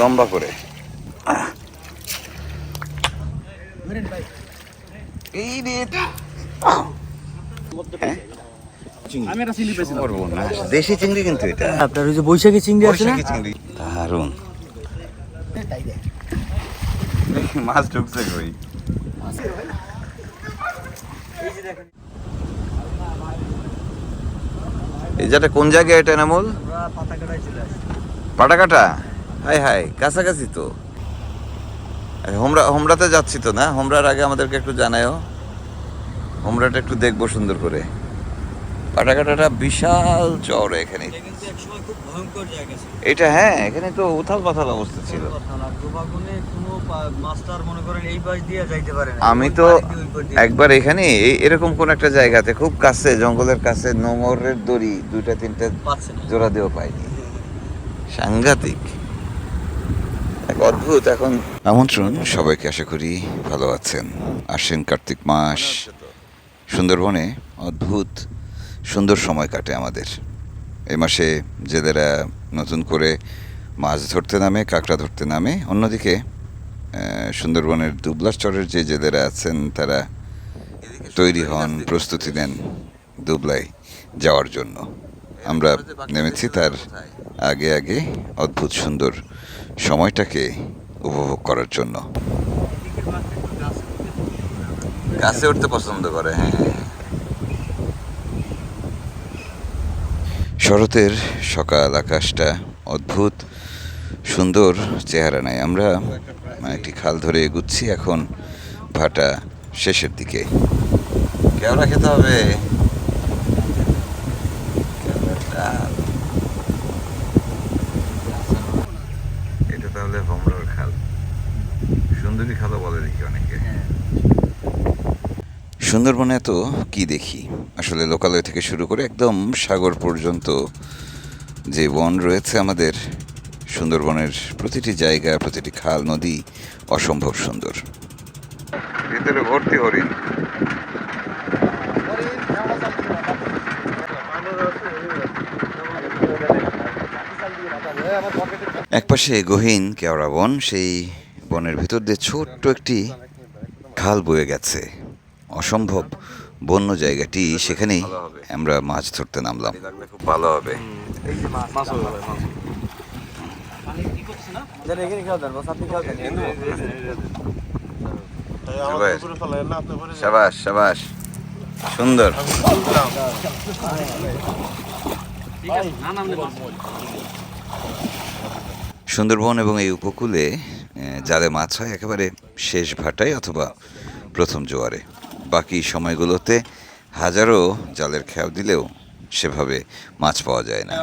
লম্বা করে। এই রে সর্বনাশ। দেশি চিংড়ি কিন্তু এটা। আপনার ওই যে বৈশাখী চিংড়ি আছে না? চিংড়ি। দারুণ মাছ ঢুকছে কই? এই যেটা কোন জায়গায় এটা নামল পাতা কাটাই পাটাকাটা? হাই হাই কাছাকাছি তো। হোমরা হোমরাতে যাচ্ছি তো না? হোমরার আগে আমাদেরকে একটু জানায়ও। হোমরাটা একটু দেখব সুন্দর করে। পাটাকাটাটা বিশাল চওড়া এখানে। এটা হ্যাঁ এখানে তো উথাল পাথাল অবস্থা ছিল। আমি তো একবার এখানে এরকম কোন একটা জায়গাতে খুব কাছে জঙ্গলের কাছে নোংরের দড়ি দুইটা তিনটা জোড়া দিয়েও পাইনি। সাংঘাতিক। অদ্ভুত এখন। আমন্ত্রণ, সবাইকে আশা করি ভালো আছেন। আশ্বিন কার্তিক মাস। সুন্দরবনে অদ্ভুত সুন্দর সময় কাটে আমাদের। এ মাসে জেলেরা নতুন করে মাছ ধরতে নামে, কাঁকড়া ধরতে নামে। অন্যদিকে সুন্দরবনের দুবলার চরের যে জেলেরা আছেন, তারা তৈরি হন, প্রস্তুতি নেন দুবলাই যাওয়ার জন্য। আমরা নেমেছি তার আগে আগে অদ্ভুত সুন্দর সময়টাকে উপভোগ করার জন্য। গাছে উঠতে পছন্দ করে হ্যাঁ শরতের সকাল আকাশটা অদ্ভুত সুন্দর চেহারা নেয় আমরা মানে একটি খাল ধরে এগুচ্ছি এখন ভাটা শেষের দিকে। কেওড়া খেতে হবে কেওড়াটা। এটা তাহলে ভমরার খাল খালও বলে দেখি অনেকে। সুন্দরবনে তো কি দেখি? আসলে লোকালয় থেকে শুরু করে একদম সাগর পর্যন্ত যে বন রয়েছে আমাদের সুন্দরবনের প্রতিটি জায়গা প্রতিটি খাল নদী অসম্ভব সুন্দর। ভিতরে ভর্তি হরিণ। একপাশে গহীন কেওড়া বন সেই বনের ভিতর দিয়ে ছোট্ট একটি খাল বয়ে গেছে। অসম্ভব বন্য জায়গাটি সেখানেই আমরা মাছ ধরতে নামলাম। খুব ভালো হবে। সাবাস। সাবাস সুন্দর। সুন্দরবন এবং এই উপকূলে জালে মাছ হয় একেবারে শেষ ভাটায় অথবা প্রথম জোয়ারে। বাকি সময়গুলোতে হাজারো জালের খেয়াল দিলেও সেভাবে মাছ পাওয়া যায় না।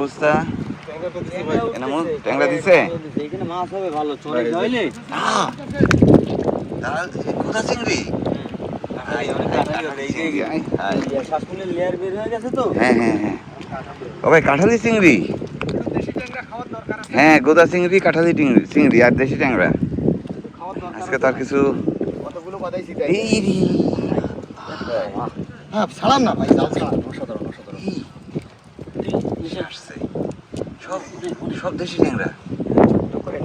অবস্থা? ট্যাংরা দিছে? এখানে মাছ হবে ভালো কোথা চিংড়ি? লেয়ার বের হয়ে। গেছে তো হ্যাঁ হ্যাঁ কাঁঠালি চিংড়ি? হ্যাঁ গোদা চিংড়ি কাঁঠালি চিংড়ি চিংড়ি আর দেশি ট্যাংরা। আজকে তার কিছু হ্যাঁ ছাড়ান না ভাই জাল ছাড়ান অসাধারণ অসাধারণ এই, আসছে। সব সব দেশি ট্যাংরা। ছোট্ট করে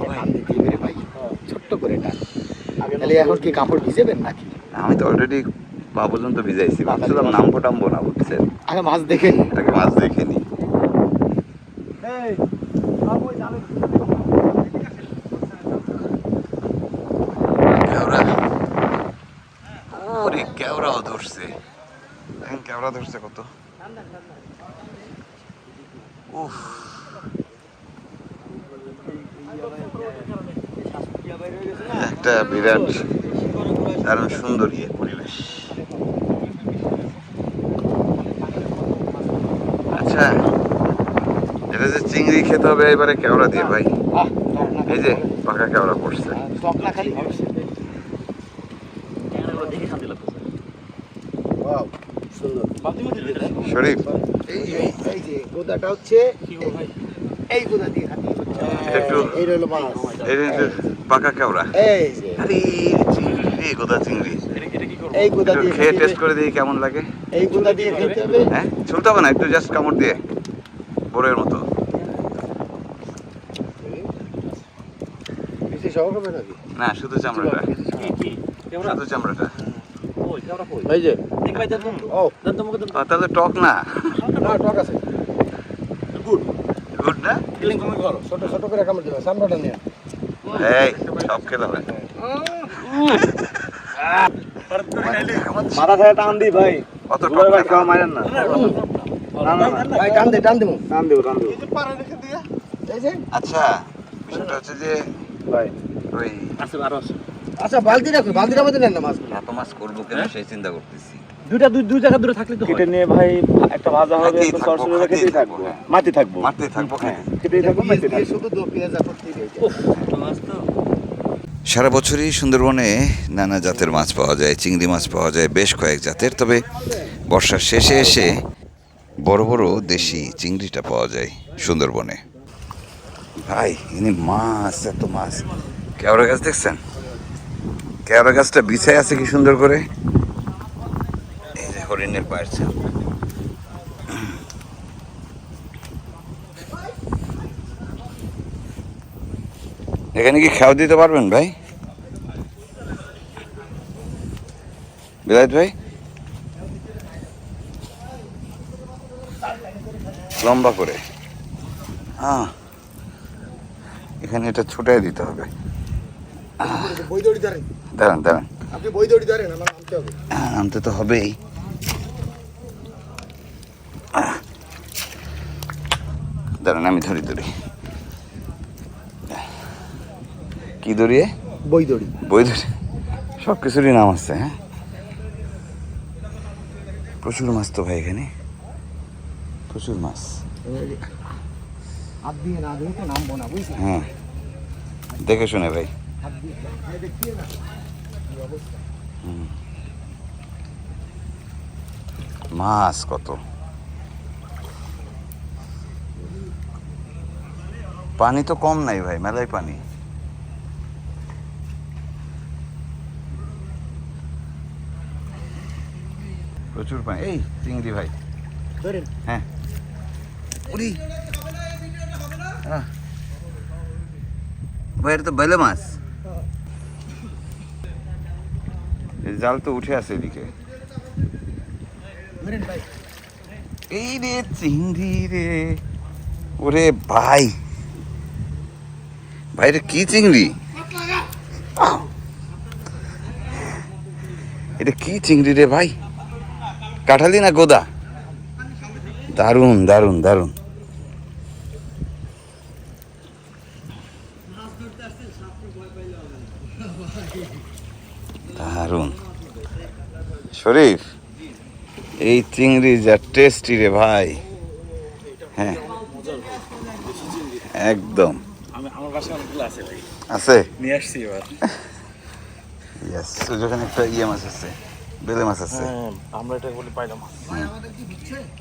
ভাই। ছোট্ট করে টান তাহলে এখন কি কাপড় ভিজেবেন নাকি? আমি তো অলরেডি পা পর্যন্ত ভিজাইছি। ভাবছিলাম নামবো টামবো না বুঝছেন? আগে মাছ দেখে আগে মাছ দেখে নি কেওড়া। ওরে কেওড়াও ধরছে। দেখেন কেওড়া ধরছে কত। উফ। একটা বিরাট দারুণ সুন্দর ইয়ে পরিবেশ। আচ্ছা এটা যে চিংড়ি খেতে হবে এবারে কেওড়া দিয়ে ভাই। এই যে পাকা কেওড়া পড়ছে। খালি ওয়াও সুন্দর শরীফ এই যে গোদাটা হচ্ছে এই গোদা দিয়ে একটু- এই রইল মাছ পাকা কেওড়া? এই যে। আরে চিংড়ি গোদা চিংড়ি। এই গোদা দিয়ে খেয়ে টেস্ট করে দেখি কেমন লাগে। এই গোদা দিয়ে খেতে হবে? হ্যাঁ? ছুলতে হবে না একটু জাস্ট কামড় দিয়ে। বোরের মতো। না শুধু চামড়াটা। শুধু চামড়াটা। এই যে। তাহলে টক না। না টক আছে। গুড। গুড না? ছোট ছোট করে কামড় দেবে। সামরাটা নিয়ে এই সব খেতে হবে। মাথা থেকে টান দি ভাই। অত টক ভাই খাওয়া মারেন না। ভাই টান দে টান দিব টান দেবো টান দেবো। এই যে আচ্ছা বিষয়টা হচ্ছে যে ভাই। ওই আচ্ছা বালতি রাখো বালতির মধ্যে নেন না মাছ এত মাছ করব কেন? সেই চিন্তা করতেছি। দুইটা দুই দুই জায়গা দূরে থাকলে তো কেটে নিয়ে ভাই একটা ভাজা হবে থাকব, সরষে খাইতেই খেতেই থাকব, থাকব হ্যাঁ। মাটি থাকব। মারতেই থাকব খেতেই থাকব। মাটি থাকব। শুধু দো পেঁয়াজা করতেই রয়েছে সারা বছরই সুন্দরবনে নানা জাতের মাছ পাওয়া যায় চিংড়ি মাছ পাওয়া যায় বেশ কয়েক জাতের। তবে বর্ষার শেষে এসে বড় বড় দেশি চিংড়িটা পাওয়া যায় সুন্দরবনে। ভাই ইনি মাছ এত মাছ। কেওড়া গাছ দেখছেন? কেওড়া গাছটা বিছায় আছে কি সুন্দর করে? এই যে হরিণের পায়ের ছাপ। এখানে কি খেয়াল দিতে পারবেন ভাই? বিলাত ভাই? লম্বা করে। হ্যাঁ এখানে এটা ছুটাই দিতে হবে। দাঁড়ান দাঁড়ান। আপনি বই দড়ি ধরেন আমার নামতে হবে। হ্যাঁ, আনতে তো হবেই। দাঁড়ান আমি ধরি ধরি। কি ধরিয়ে বই দড়ি। বই ধরে সব কিছুরই নাম আছে হ্যাঁ? প্রচুর মাছ তো ভাই এখানে। প্রচুর মাছ। হ্যাঁ। দেখে শুনে ভাই। মাছ কত? পানি তো কম নাই ভাই মেলায় পানি। প্রচুর পানি। এই চিংড়ি ভাই। হ্যাঁ। উড়ি ভাই এটা তো বেলে মাছ এই জাল তো উঠে আছে এদিকে। এই রে চিংড়ি রে। ওরে ভাই। ভাই রে কি চিংড়ি? এটা কি চিংড়ি রে ভাই? কাঠালি না গোদা? দারুণ দারুণ দারুণ। দারুণ। শরীফ এই চিংড়ি যা টেস্টি রে ভাই। হ্যাঁ। একদম। আছে নিয়ে আসছি এবার। ইয়েস একটা ইয়ে মাছ আছে বেলে মাছ আছে। হ্যাঁ আমরা এটা বলে পাইলাম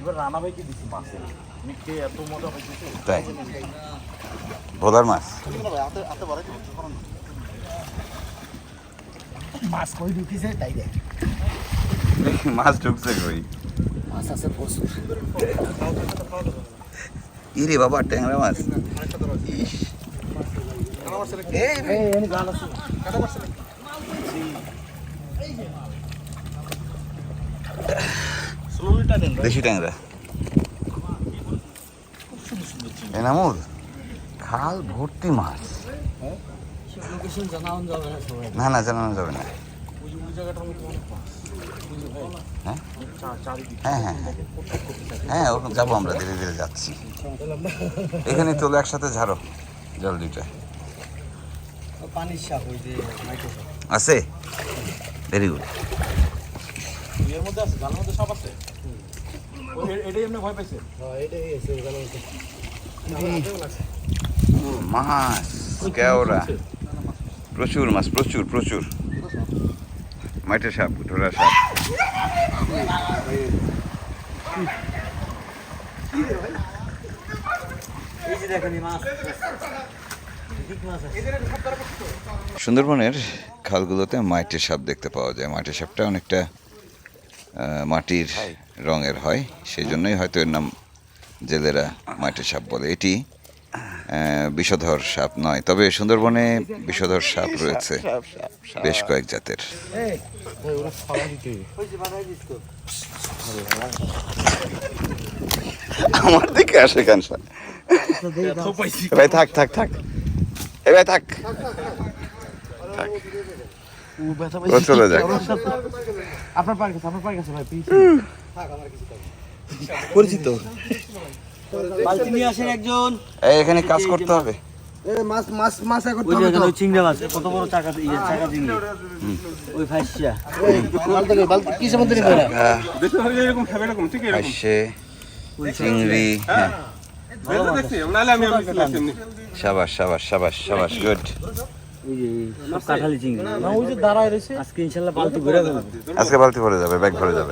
এবার রানা ভাই কি মাছে? এত মজা তাই? ভোলার মাছ? মাছ কই ঢুকিছে? তাই দেখ। মাছ ঢুকছে কই? মাছ আছে প্রচুর। ইরে বাবা ট্যাংরা মাছ? ইস। দেশি ট্যাংরা। এনামুল খাল ভর্তি মাছ। সবাই। না না জানানো যাবে না। হ্যাঁ? হ্যাঁ হ্যাঁ হ্যাঁ। হ্যাঁ ওখানে যাব আমরা ধীরে ধীরে যাচ্ছি। এখানে তোলো একসাথে ঝাড়ো জল দুইটা। পানির সাপ ওই যে মাইক্রোসফট আছে? ভেরি গুড এর মধ্যে আছে জালের মধ্যে সব আছে? এটাই এমনি ভয় পাইছে? হ্যাঁ এটাই আছে জানো মাছ কেওড়া। প্রচুর মাছ প্রচুর প্রচুর। মাইটে সাপ ঢোলা সাপ। সুন্দরবনের খালগুলোতে মাইটের সাপ দেখতে পাওয়া যায়। মাইটের সাপটা অনেকটা মাটির রঙের হয় সেই জন্যই হয়তো এর নাম জেলেরা মাইটের সাপ বলে। এটি বিষধর সাপ নয় তবে সুন্দরবনে বিষধর সাপ রয়েছে বেশ কয়েক জাতের। আমার দিকে আসে কেন ভাই থাক থাক থাক। এ ভাই থাক। থাক। চলে যাক। আপনার আপনার কাছে ভাই পরিচিত। বালতি নিয়ে আসেন একজন। এই, এখানে কাজ করতে হবে। মাছ মাছ মাছ এখন ওই যে ওই চিংড়া মাছ কত বড় চাকা ইয়ে চাকা চিংড়ি? ওই ফাইসিয়া বালতি কিসের মধ্যে নিবে আসছে চিংড়ি হ্যাঁ। সাবাস সাবাস সাবাস সাবাস গুড। চিংড়ি। বালতি আজকে বালতি ভরে যাবে ব্যাগ ভরে যাবে।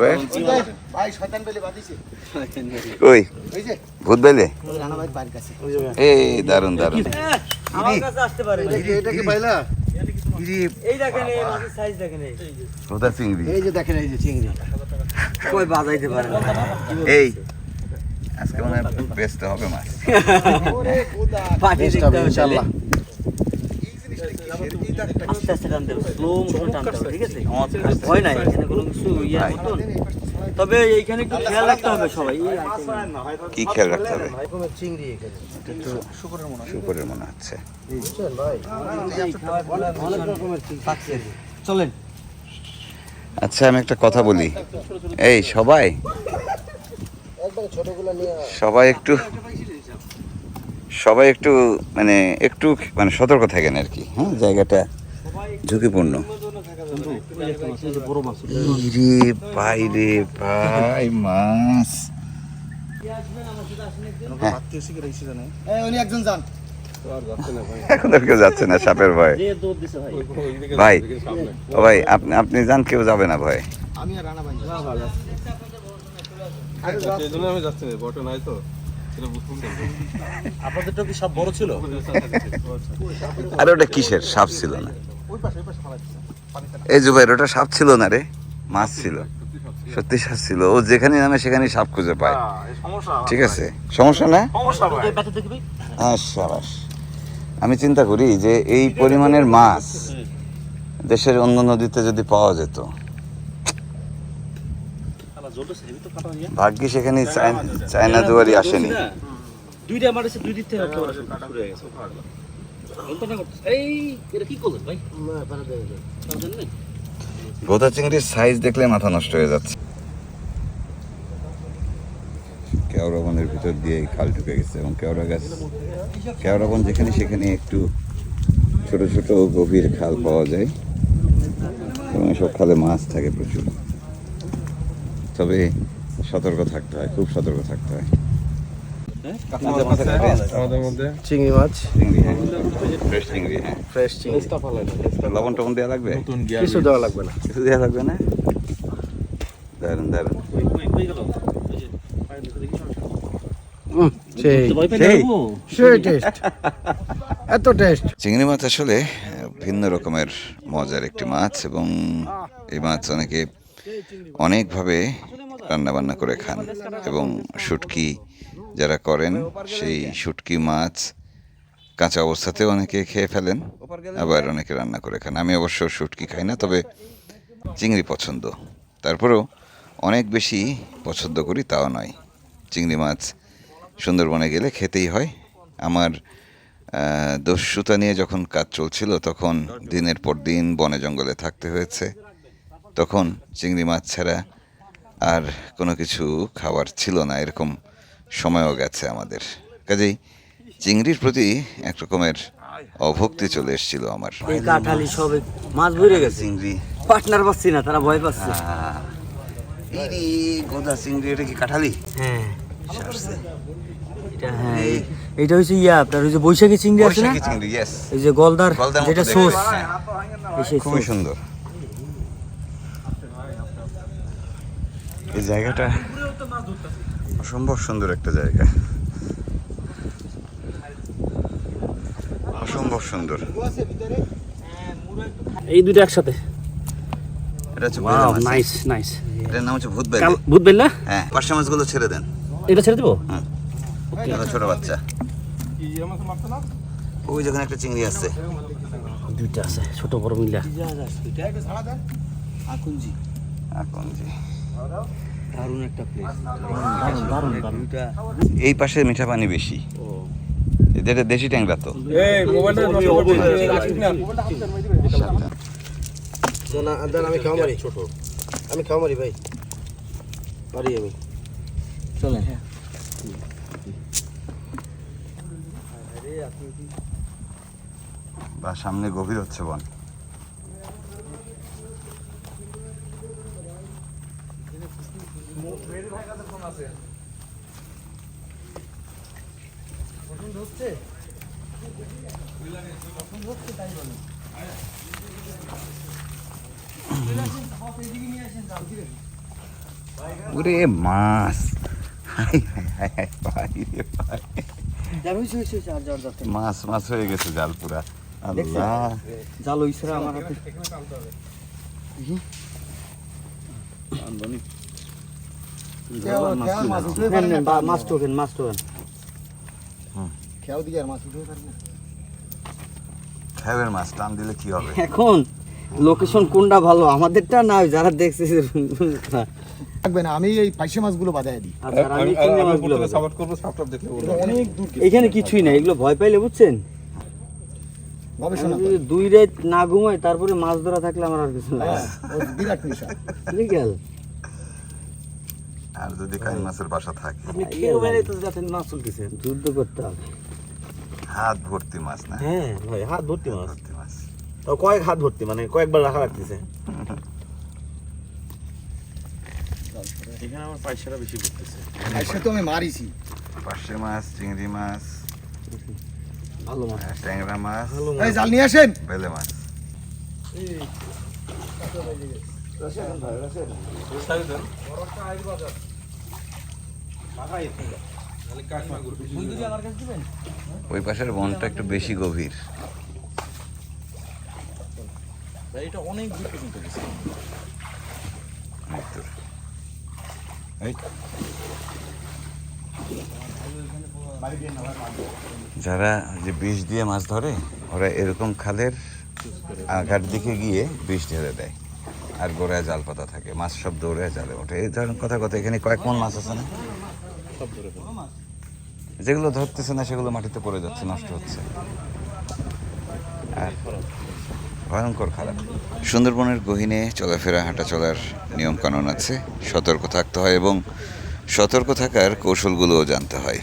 ভাই? কই? এই যে। ভূত বেলে? এই দারুণ দারুণ আমার কাছে আসতে পারে এই যে এটা কি পাইলা এই দেখেন এই মাছের সাইজ দেখেন এই ভূতা চিংড়ি। এই যে দেখেন এই যে চিংড়ি। কই বাজাইতে পারে এই আজকে মনে হয় বেচতে হবে মাছ। পাটি বেস্ট দেখতে হবে হবে ইনশাআল্লাহ আস্তে আস্তে টানতে হবে স্লো মোশন টানতে হবে ঠিক আছে? ভয় নাই এখানে কোনো কিছু ইয়ে মতন। তবে এইখানে একটু খেয়াল রাখতে হবে সবাই। কি খেয়াল রাখতে হবে? চিংড়ি এখানে। এটা তো শুকরের মনে মনে হচ্ছে। বুঝছেন ভাই? অনেক রকমের চিংড়ি চলেন। আচ্ছা আমি একটা কথা বলি। এই সবাই। একবার ছোটগুলো নিয়ে সবাই একটু সবাই একটু মানে একটু মানে সতর্ক থাকেন আর কি হ্যাঁ? জায়গাটা ঝুঁকিপূর্ণ। রে ভাই রে ভাই মাছ এই উনি একজন যান। এখন আর কেউ যাচ্ছে না সাপের ভয়। ভাই ভাই ও ভাই আপনি আপনি যান কেউ যাবে না ভয়। আমি আর রানা ভাই। আপনাদেরটা কি সব বড় ছিল? আরে ওটা কিসের? সাপ ছিল না। এই জুবাইর ওটা সাপ ছিল না রে। মাছ ছিল। সত্যি সাপ ছিল। ও যেখানে নামে সেখানে সাপ খুঁজে পায়। ঠিক আছে। সমস্যা না? হ্যাঁ সাবাস আমি চিন্তা করি যে এই পরিমাণের মাছ দেশের অন্য নদীতে যদি পাওয়া যেত জলটা সেবি তো কাটা নিয়ে ভাগ্যে সেখানে চায়না- দুয়ারি আসেনি। দুইটা আমার এসে দুই দিক থেকে শুরু হয়ে গেছে। যন্ত্রণা এই এটা কি করলেন ভাই? পারবেন চিংড়ির সাইজ দেখলে মাথা নষ্ট হয়ে যাচ্ছে। কেওড়া বনের ভিতর দিয়ে খাল ঢুকে গেছে এবং কেওড়া গাছ। কেওড়া বন যেখানে সেখানে একটু ছোট ছোট গভীর খাল পাওয়া যায়। এবং এসব খালে মাছ থাকে প্রচুর। তবে সতর্ক থাকতে হয় খুব সতর্ক থাকতে হয়। চিংড়ি মাছ। চিংড়ি হ্যাঁ ফ্রেশ চিংড়ি হ্যাঁ। ফ্রেশ চিংড়ি। লবণ টবণ দেওয়া লাগবে? কিছু দেওয়া লাগবে না। কিছু দেওয়া লাগবে না? দারুণ দারুণ এত টেস্ট চিংড়ি মাছ আসলে ভিন্ন রকমের মজার একটি মাছ এবং এই মাছ অনেকে অনেকভাবে রান্না বান্না করে খান এবং শুটকি যারা করেন, সেই শুটকি, মাছ, কাঁচা অবস্থাতেও অনেকে খেয়ে ফেলেন, আবার অনেকে রান্না করে খান। আমি অবশ্য শুটকি খাই না, তবে চিংড়ি পছন্দ। তারপরেও অনেক বেশি পছন্দ করি, তাও নয়। চিংড়ি মাছ সুন্দরবনে গেলে খেতেই হয়। আমার দস্যুতা নিয়ে যখন কাজ চলছিল, তখন দিনের পর দিন বনে জঙ্গলে থাকতে হয়েছে। তখন চিংড়ি মাছ ছাড়া আর কোনো কিছু খাবার ছিল না এরকম সময়ও গেছে আমাদের। কাজেই চিংড়ির প্রতি এক রকমের অভক্তি চলে এসেছিল আমার। এই কাঠালি সবে মাছ ভরে গেছে। চিংড়ি। পার্টনার পাচ্ছি না তারা ভয় পাচ্ছে। ইরি গোদা চিংড়ি এটা কি কাঠালি? হ্যাঁ। এটা হ্যাঁ হচ্ছে ইয়া আপনার ওই যে বৈশাখী চিংড়ি আছে না? চিংড়ি ইয়েস এই যে গলদার যেটা সোস। হ্যাঁ। খুবই সুন্দর। এই জায়গাটা অসম্ভব সুন্দর একটা জায়গা। অসম্ভব সুন্দর। এই দুটো একসাথে? এটা হচ্ছে নাইস নাইস এটার নাম হচ্ছে ভূত ভূত বেললা হ্যাঁ মাছগুলো ছেড়ে দেন। এটা ছেড়ে দেবো? এটা ছোট বাচ্চা। ওই যেখানে একটা চিংড়ি আছে। দুইটা আছে ছোট বড় মিলা। দারুণ একটা প্লেস দারুণ দারুণ দারুণ। এই পাশে মিঠা পানি বেশি। এটা দেশি ট্যাংরা তো। আমি খাওয়া মারি। ছোট আমি খাওয়া মারি ভাই। পারি আমি। চলেন। বা সামনে গভীর হচ্ছে বন ওরে মাছ হাই হাই হাই হাই ভাই রে ভাই যার হইছে দরকার নেই। মাছ মাছ হয়ে গেছে জাল পুরা। আল্লাহ। জাল হইছে রে আমার হাতে। বা- মাছ টোকেন মাছ টোকেন খেয়াও দিকে আর মাছ উঠে পারবে খাইবের মাছ টান দিলে কি হবে? এখন লোকেশন কোনটা ভালো? আমাদেরটা না যারা দেখছে থাকবে না আমি এই পাইসে মাছগুলো দিই। আচ্ছা, আমি চিংড়ি মাছগুলো বাজাবো। অনেক দূর এখানে কিছুই না এগুলো ভয় পাইলে বুঝছেন? দুই রাত না ঘুমাই তারপরে মাছ ধরা থাকলে আমার আর কিছু না। ও বিরাট নেশা। লিগ্যাল আর যদি কাই মাছের বাসা থাকে আপনি খেয়ে বেড়ে তো যাচ্ছেন মাছ তুলতেছেন যুদ্ধ করতে হবে হাত ভর্তি মাছ না হ্যাঁ ভাই হাত ভর্তি মাছ ভর্তি মাছ তাও কয়েক হাত ভর্তি মানে কয়েকবার রাখা রাখতেছে এখানে আমার পয়সাটা বেশি করতেছে পাইসে তো আমি মারিছি পার্শে মাছ চিংড়ি মাছ ভালো মাছ ট্যাংরা মাছ এই জাল নিয়ে আসেন বেলে মাছ ওই পাশের বনটা একটু বেশি গভীর। এটা অনেক দূর পর্যন্ত গেছে। অনেক দূর। এই। যারা যে বিষ দিয়ে মাছ ধরে ওরা এরকম খালের আঘার দিকে গিয়ে বিষ ঢেলে দেয়। আর গোড়ায় জাল পাতা থাকে মাছ সব দৌড়ে জালে ওঠে। এই ধরনের কথা কথা এখানে কয়েক মন মাছ আছে না? যেগুলো ধরতেছে না, সেগুলো মাটিতে পড়ে যাচ্ছে, নষ্ট হচ্ছে। আর ভয়ঙ্কর খারাপ। সুন্দরবনের গহীনে চলাফেরা, হাঁটা চলার নিয়ম কানুন আছে। সতর্ক থাকতে হয় এবং সতর্ক থাকার কৌশলগুলোও জানতে হয়।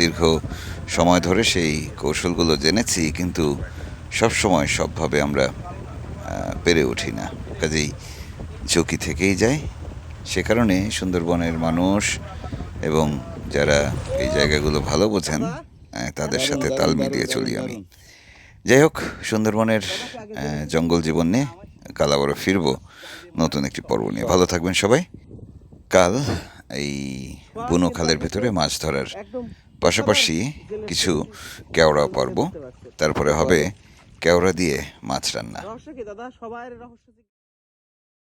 দীর্ঘ সময় ধরে সেই কৌশলগুলো জেনেছি, কিন্তু সব সময় সবভাবে আমরা পেরে উঠি না। কাজেই ঝুঁকি থেকেই যায়। সে কারণে সুন্দরবনের মানুষ এবং যারা এই জায়গাগুলো ভালো বোঝেন তাদের সাথে তাল মিলিয়ে চলি আমি। যাই হোক, সুন্দরবনের জঙ্গল জীবন নিয়ে কাল আবারও ফিরবো নতুন একটি পর্ব নিয়ে। ভালো থাকবেন সবাই। কাল এই বুনো খালের ভেতরে মাছ ধরার পাশাপাশি কিছু কেওড়া পর্ব। তারপরে হবে কেওড়া দিয়ে মাছ রান্না।